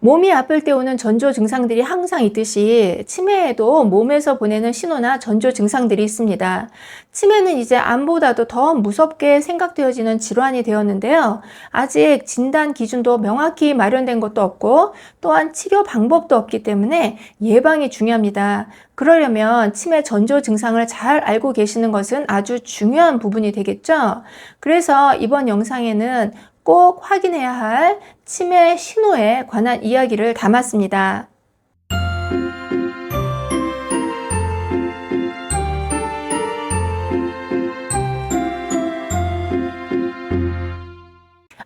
몸이 아플 때 오는 전조 증상들이 항상 있듯이 치매에도 몸에서 보내는 신호나 전조 증상들이 있습니다. 치매는 이제 암보다도 더 무섭게 생각되어지는 질환이 되었는데요. 아직 진단 기준도 명확히 마련된 것도 없고 또한 치료 방법도 없기 때문에 예방이 중요합니다. 그러려면 치매 전조 증상을 잘 알고 계시는 것은 아주 중요한 부분이 되겠죠. 그래서 이번 영상에는 꼭 확인해야 할 치매 신호에 관한 이야기를 담았습니다.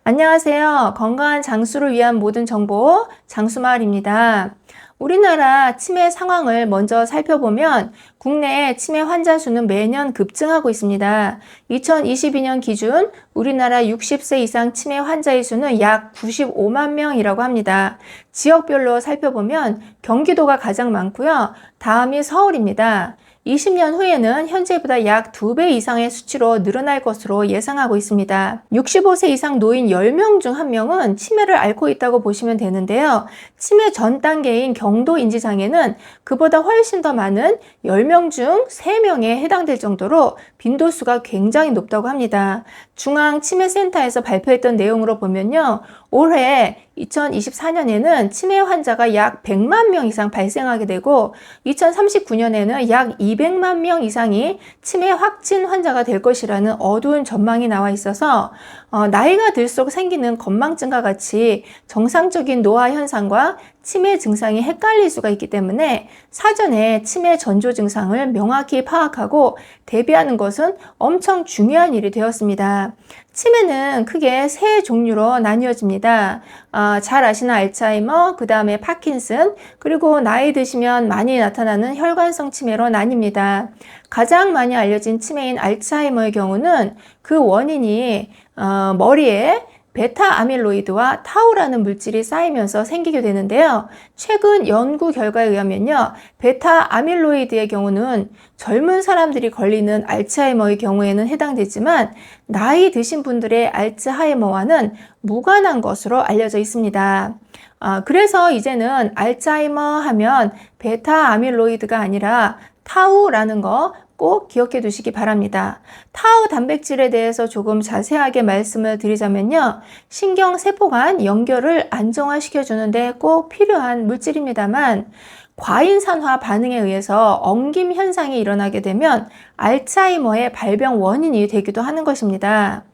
안녕하세요. 건강한 장수를 위한 모든 정보 장수마을입니다. 우리나라 치매 상황을 먼저 살펴보면 국내 치매 환자 수는 매년 급증하고 있습니다. 2022년 기준 우리나라 60세 이상 치매 환자의 수는 약 95만 명이라고 합니다. 지역별로 살펴보면 경기도가 가장 많고요. 다음이 서울입니다. 20년 후에는 현재보다 약 2배 이상의 수치로 늘어날 것으로 예상하고 있습니다. 65세 이상 노인 10명 중 1명은 치매를 앓고 있다고 보시면 되는데요. 치매 전 단계인 경도 인지장애는 그보다 훨씬 더 많은 10명 중 3명에 해당될 정도로 빈도수가 굉장히 높다고 합니다. 중앙치매센터에서 발표했던 내용으로 보면요. 올해 2024년에는 치매 환자가 약 100만 명 이상 발생하게 되고 2039년에는 약 200만 명 이상이 치매 확진 환자가 될 것이라는 어두운 전망이 나와 있어서 어, 나이가 들수록 생기는 건망증과 같이 정상적인 노화 현상과 치매 증상이 헷갈릴 수가 있기 때문에 사전에 치매 전조 증상을 명확히 파악하고 대비하는 것은 엄청 중요한 일이 되었습니다. 치매는 크게 세 종류로 나뉘어집니다. 어, 잘 아시는 알츠하이머, 그 다음에 파킨슨, 그리고 나이 드시면 많이 나타나는 혈관성 치매로 나뉩니다. 가장 많이 알려진 치매인 알츠하이머의 경우는 그 원인이 어, 머리에 베타 아밀로이드와 타우라는 물질이 쌓이면서 생기게 되는데요. 최근 연구 결과에 의하면요. 베타 아밀로이드의 경우는 젊은 사람들이 걸리는 알츠하이머의 경우에는 해당되지만 나이 드신 분들의 알츠하이머와는 무관한 것으로 알려져 있습니다. 아, 그래서 이제는 알츠하이머 하면 베타 아밀로이드가 아니라 타우라는 거 꼭 기억해 두시기 바랍니다. 타우 단백질에 대해서 조금 자세하게 말씀을 드리자면요. 신경세포 간 연결을 안정화시켜 주는데 꼭 필요한 물질입니다만 과인산화 반응에 의해서 엉김 현상이 일어나게 되면 알츠하이머의 발병 원인이 되기도 하는 것입니다.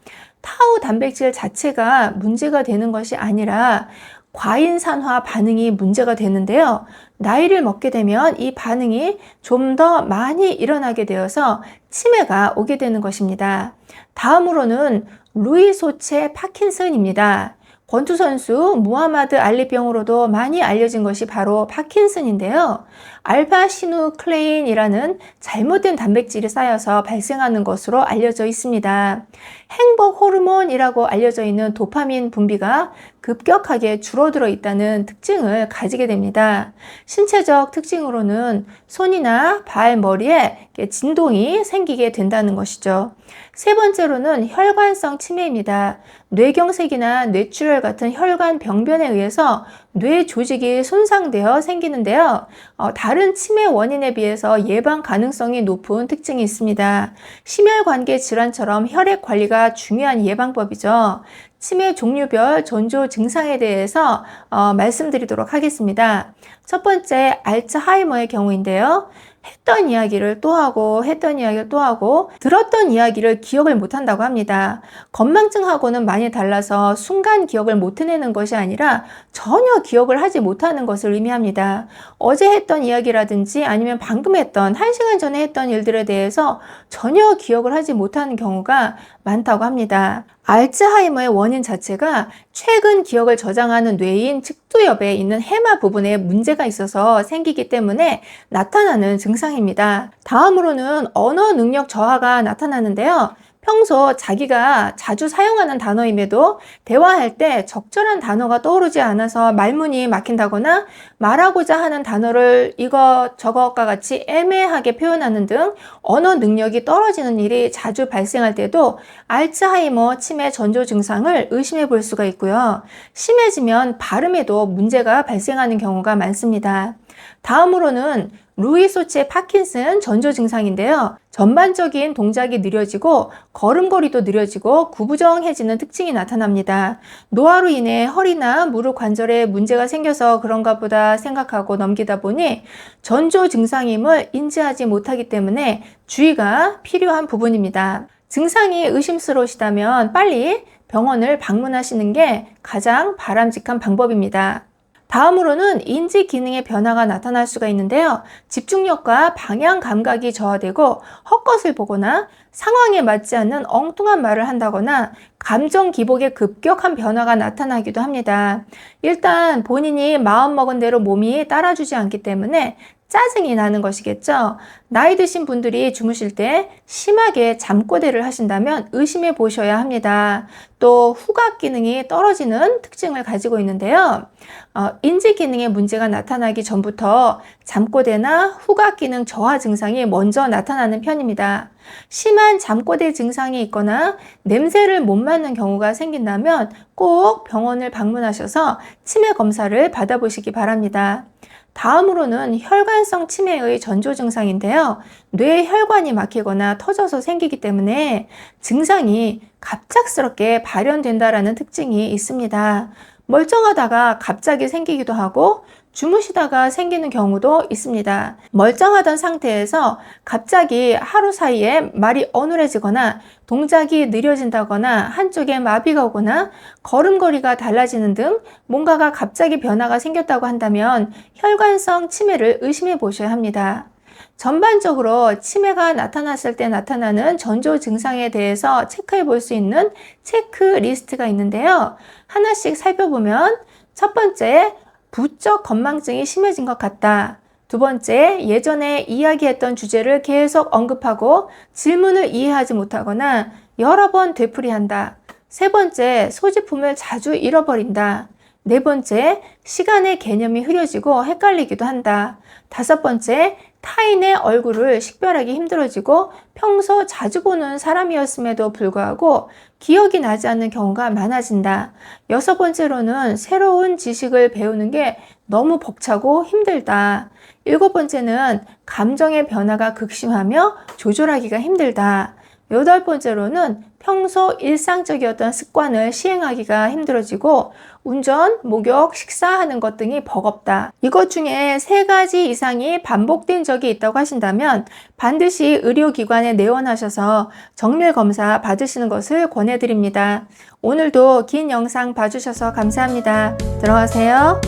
타우 단백질 자체가 문제가 되는 것이 아니라 과인산화 반응이 문제가 되는데요. 나이를 먹게 되면 이 반응이 좀 더 많이 일어나게 되어서 치매가 오게 되는 것입니다. 다음으로는 루이소체 파킨슨입니다. 권투 선수 무하마드 알리병으로도 많이 알려진 것이 바로 파킨슨인데요. 알파시누클레인이라는 잘못된 단백질이 쌓여서 발생하는 것으로 알려져 있습니다. 행복 호르몬이라고 알려져 있는 도파민 분비가 급격하게 줄어들어 있다는 특징을 가지게 됩니다. 신체적 특징으로는 손이나 발, 머리에 진동이 생기게 된다는 것이죠. 세 번째로는 혈관성 치매입니다. 뇌경색이나 뇌출혈 같은 혈관 병변에 의해서 뇌 조직이 손상되어 생기는데요. 어, 다른 치매 원인에 비해서 예방 가능성이 높은 특징이 있습니다. 심혈관계 질환처럼 혈액 관리가 중요한 예방법이죠. 치매 종류별 전조 증상에 대해서 어, 말씀드리도록 하겠습니다. 첫 번째, 알츠하이머의 경우인데요. 했던 이야기를 또 하고 했던 이야기를 또 하고 들었던 이야기를 기억을 못한다고 합니다. 건망증하고는 많이 달라서 순간 기억을 못 해내는 것이 아니라 전혀 기억을 하지 못하는 것을 의미합니다. 어제 했던 이야기라든지 아니면 방금 했던 한 시간 전에 했던 일들에 대해서 전혀 기억을 하지 못하는 경우가 많다고 합니다. 알츠하이머의 원인 자체가 최근 기억을 저장하는 뇌인 측두엽에 있는 해마 부분에 문제가 있어서 생기기 때문에 나타나는 증상입니다. 다음으로는 언어 능력 저하가 나타나는데요. 평소 자기가 자주 사용하는 단어임에도 대화할 때 적절한 단어가 떠오르지 않아서 말문이 막힌다거나 말하고자 하는 단어를 이것 저것과 같이 애매하게 표현하는 등 언어 능력이 떨어지는 일이 자주 발생할 때도 알츠하이머 치매 전조 증상을 의심해 볼 수가 있고요. 심해지면 발음에도 문제가 발생하는 경우가 많습니다. 다음으로는 루이 소치의 파킨슨 전조 증상인데요. 전반적인 동작이 느려지고 걸음걸이도 느려지고 구부정해지는 특징이 나타납니다. 노화로 인해 허리나 무릎 관절에 문제가 생겨서 그런가 보다 생각하고 넘기다 보니 전조 증상임을 인지하지 못하기 때문에 주의가 필요한 부분입니다. 증상이 의심스러우시다면 빨리 병원을 방문하시는 게 가장 바람직한 방법입니다. 다음으로는 인지 기능의 변화가 나타날 수가 있는데요. 집중력과 방향 감각이 저하되고 헛것을 보거나 상황에 맞지 않는 엉뚱한 말을 한다거나 감정 기복에 급격한 변화가 나타나기도 합니다. 일단 본인이 마음먹은 대로 몸이 따라주지 않기 때문에 짜증이 나는 것이겠죠. 나이 드신 분들이 주무실 때 심하게 잠꼬대를 하신다면 의심해 보셔야 합니다. 또 후각 기능이 떨어지는 특징을 가지고 있는데요. 어, 인지 기능에 문제가 나타나기 전부터 잠꼬대나 후각 기능 저하 증상이 먼저 나타나는 편입니다. 심한 잠꼬대 증상이 있거나 냄새를 못 맡는 경우가 생긴다면 꼭 병원을 방문하셔서 치매 검사를 받아보시기 바랍니다. 다음으로는 혈관성 치매의 전조 증상인데요. 뇌 혈관이 막히거나 터져서 생기기 때문에 증상이 갑작스럽게 발현된다라는 특징이 있습니다. 멀쩡하다가 갑자기 생기기도 하고 주무시다가 생기는 경우도 있습니다. 멀쩡하던 상태에서 갑자기 하루 사이에 말이 어눌해지거나 동작이 느려진다거나 한쪽에 마비가 오거나 걸음걸이가 달라지는 등 뭔가가 갑자기 변화가 생겼다고 한다면 혈관성 치매를 의심해 보셔야 합니다. 전반적으로 치매가 나타났을 때 나타나는 전조 증상에 대해서 체크해 볼 수 있는 체크리스트가 있는데요. 하나씩 살펴보면 첫 번째, 부쩍 건망증이 심해진 것 같다. 두 번째, 예전에 이야기했던 주제를 계속 언급하고 질문을 이해하지 못하거나 여러 번 되풀이한다. 세 번째, 소지품을 자주 잃어버린다. 네 번째, 시간의 개념이 흐려지고 헷갈리기도 한다. 다섯 번째, 타인의 얼굴을 식별하기 힘들어지고 평소 자주 보는 사람이었음에도 불구하고 기억이 나지 않는 경우가 많아진다. 여섯 번째로는 새로운 지식을 배우는 게 너무 벅차고 힘들다. 일곱 번째는 감정의 변화가 극심하며 조절하기가 힘들다. 여덟 번째로는 평소 일상적이었던 습관을 시행하기가 힘들어지고 운전, 목욕, 식사하는 것 등이 버겁다. 이것 중에 세 가지 이상이 반복된 적이 있다고 하신다면 반드시 의료기관에 내원하셔서 정밀 검사 받으시는 것을 권해드립니다. 오늘도 긴 영상 봐주셔서 감사합니다. 들어가세요.